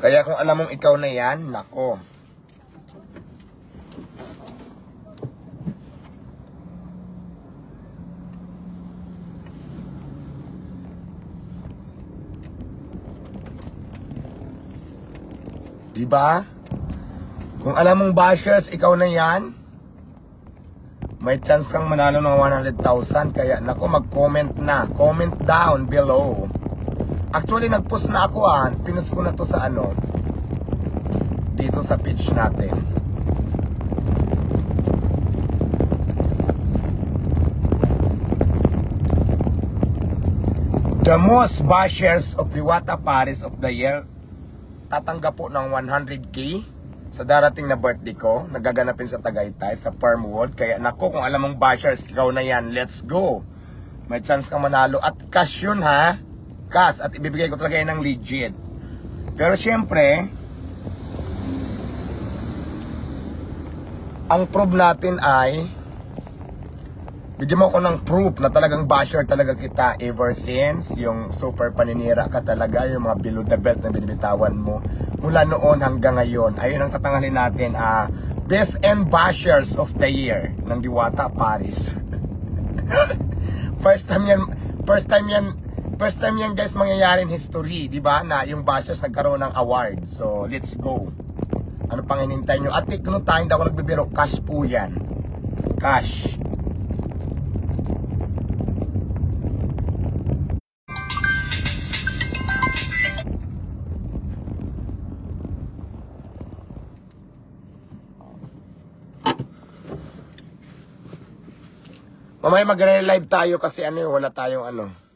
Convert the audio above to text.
Kaya kung alam mong ikaw na yan, nako. Diba? Kung alam mong bashers, ikaw na yan, may chance kang manalo ng 100,000. Kaya nako, mag-comment na. Comment down below. Actually, nag-post na ako ah. Pinost ko na to sa ano. Dito sa page natin. The most bashers of Liwata Paris of the year tatanggap po ng 100k sa darating na birthday ko. Nagaganapin sa Tagaytay, sa Farmwood. Kaya nako, kung alam mong bashers, ikaw na yan. Let's go! May chance kang manalo. At cash yun ha. Cash. At ibibigay ko talaga yan ng legit. Pero syempre, ang proof natin ay bigyan mo ako ng proof na talagang basher talaga kita ever since yung super paninira ka talaga yung mga below the belt na binibitawan mo mula noon hanggang ngayon ayun ang tatangalin natin ah best and bashers of the year ng Diwata Paris first time yan first time yan first time yan guys mangyayari in history di ba na yung bashers nagkaroon ng award. So let's go. Ano pang hinintay nyo? At take note tayo hindi ako nagbibiro. Cash po yan. Cash. Mamaya magre-live tayo kasi ano, wala tayong ano.